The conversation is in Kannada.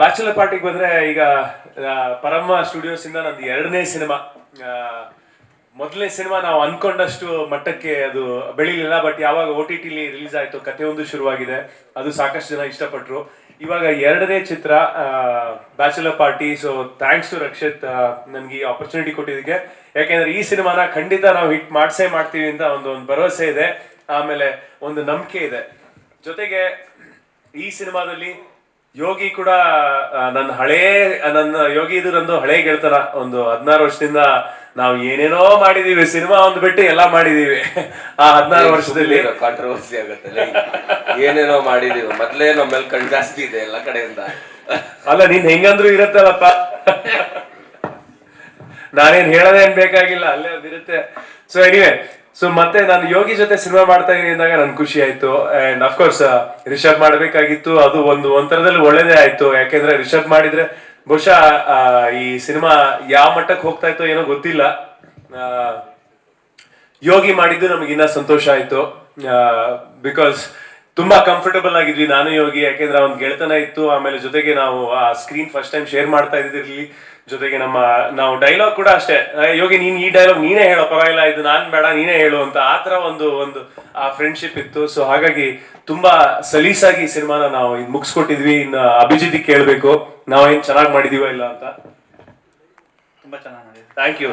ಬ್ಯಾಚುಲರ್ ಪಾರ್ಟಿಗೆ ಬಂದರೆ ಈಗ ಪರಮ್ಮ ಪರಮ ಸ್ಟುಡಿಯೋಸ್ ಇಂದ ನಂದು ಎರಡನೇ ಸಿನಿಮಾ. ಮೊದಲನೇ ಸಿನಿಮಾ ನಾವು ಅನ್ಕೊಂಡಷ್ಟು ಮಟ್ಟಕ್ಕೆ ಅದು ಬೆಳಿಲಿಲ್ಲ ಬಟ್ ಯಾವಾಗ ಓ ಟಿ ಟಿಲಿ ರಿಲೀಸ್ ಆಯ್ತು ಒಂದು ಶುರುವಾಗಿದೆ. ಅದು ಸಾಕಷ್ಟು ಜನ ಇಷ್ಟಪಟ್ಟರು ಇವಾಗ ಎರಡನೇ ಚಿತ್ರ Bachelor Party so thanks to Rakshit ನನಗೆ ಈ ಆಪರ್ಚುನಿಟಿ ಕೊಟ್ಟಿದ್ದಕ್ಕೆ. ಯಾಕೆಂದ್ರೆ ಈ ಸಿನಿಮಾನ ಖಂಡಿತ ನಾವು ಹಿಟ್ ಮಾಡಿಸೇ ಮಾಡ್ತೀವಿ ಅಂತ ಒಂದು ಒಂದು ಭರವಸೆ ಇದೆ. ಆಮೇಲೆ ಒಂದು ನಂಬಿಕೆ ಇದೆ. ಜೊತೆಗೆ ಈ ಸಿನಿಮಾದಲ್ಲಿ ಯೋಗಿ ಕೂಡ ನನ್ನ ಹಳೇ ನನ್ನ ಯೋಗಿ ಇದು ನಂದು ಹಳೇ ಗೆಳ್ತನ. ಒಂದು ಹದಿನಾರು ವರ್ಷದಿಂದ ನಾವು ಏನೇನೋ ಮಾಡಿದೀವಿ ಸಿನಿಮಾ ಒಂದು ಬಿಟ್ಟು ಎಲ್ಲಾ ಮಾಡಿದೀವಿ. ಆ ಹದಿನಾರು ವರ್ಷದಲ್ಲಿ. ಕಾಂಟ್ರವರ್ಸಿ ಆಗುತ್ತೆ. ಏನೇನೋ ಮಾಡಿದೀವಿ. ಮೊದ್ಲೇ ನಮ್ಮ ಮೇಲೆ ಕಣ್ ಜಾಸ್ತಿ ಇದೆ ಎಲ್ಲ ಕಡೆಯಿಂದ. ಅಲ್ಲ ನೀನ್ ಹೆಂಗಂದ್ರು ಇರತ್ತಲ್ಲಪ್ಪ. ನಾನೇನ್ ಹೇಳದೇನ್ ಬೇಕಾಗಿಲ್ಲ ಅಲ್ಲೇ ಅದಿರುತ್ತೆ. ಸೊ ಎನಿವೆ ಸೊ ಮತ್ತೆ ನಾನು ಯೋಗಿ ಜೊತೆ ಸಿನಿಮಾ ಮಾಡ್ತಾ ಇದೀನಿ ಅಂದಾಗ ನನ್ ಖುಷಿ ಆಯ್ತು. ಅಂಡ್ ಅಫ್ಕೋರ್ಸ್ ರಿಷಬ್ ಮಾಡ್ಬೇಕಾಗಿತ್ತು. ಅದು ಒಂದು ಒಂಥರದಲ್ಲಿ ಒಳ್ಳೇದೇ ಆಯ್ತು. ಯಾಕೆಂದ್ರೆ ರಿಷಬ್ ಮಾಡಿದ್ರೆ ಬಹುಶಃ ಈ ಸಿನಿಮಾ ಯಾವ ಮಟ್ಟಕ್ಕೆ ಹೋಗ್ತಾ ಇತ್ತು ಏನೋ ಗೊತ್ತಿಲ್ಲ. ಯೋಗಿ ಮಾಡಿದ್ದು ನಮಗೆ ಇನ್ನ ಸಂತೋಷ ಆಯ್ತು. ಬಿಕಾಸ್ ತುಂಬಾ ಕಂಫರ್ಟಬಲ್ ಆಗಿದ್ವಿ. ನಾನು ಯೋಗಿ ಯಾಕೆಂದ್ರೆ ಅವ್ನ್ ಗೆಳೆತನ ಇತ್ತು. ಆಮೇಲೆ ಜೊತೆಗೆ ನಾವು ಆ ಸ್ಕ್ರೀನ್ ಫಸ್ಟ್ ಟೈಮ್ ಶೇರ್ ಮಾಡ್ತಾ ಇದ್ದಿರ್ಲಿ ಜೊತೆಗೆ ನಮ್ಮ ನಾವು ಡೈಲಾಗ್ ಕೂಡ ಅಷ್ಟೇ. ಯೋಗಿ ನೀನ್ ಈ ಡೈಲಾಗ್ ನೀನೇ ಹೇಳೋ ಪರವಾಗಿಲ್ಲ ಇದು ನಾನ್ ಬೇಡ ನೀನೇ ಹೇಳು ಅಂತ ಆ ತರ ಒಂದು ಒಂದು ಆ ಫ್ರೆಂಡ್ಶಿಪ್ ಇತ್ತು. ಸೊ ಹಾಗಾಗಿ ತುಂಬಾ ಸಲೀಸಾಗಿ ಈ ಸಿನಿಮಾನ ನಾವು ಇದ್ ಮುಗಿಸ್ಕೊಟ್ಟಿದ್ವಿ. ಇನ್ನ ಅಭಿಜಿತ್ ಕೇಳ್ಬೇಕು. ನಾವೇನ್ ಚೆನ್ನಾಗಿ ಮಾಡಿದೀವ ಇಲ್ಲ ಅಂತ. ತುಂಬಾ ಚೆನ್ನಾಗಿ ಥ್ಯಾಂಕ್ ಯು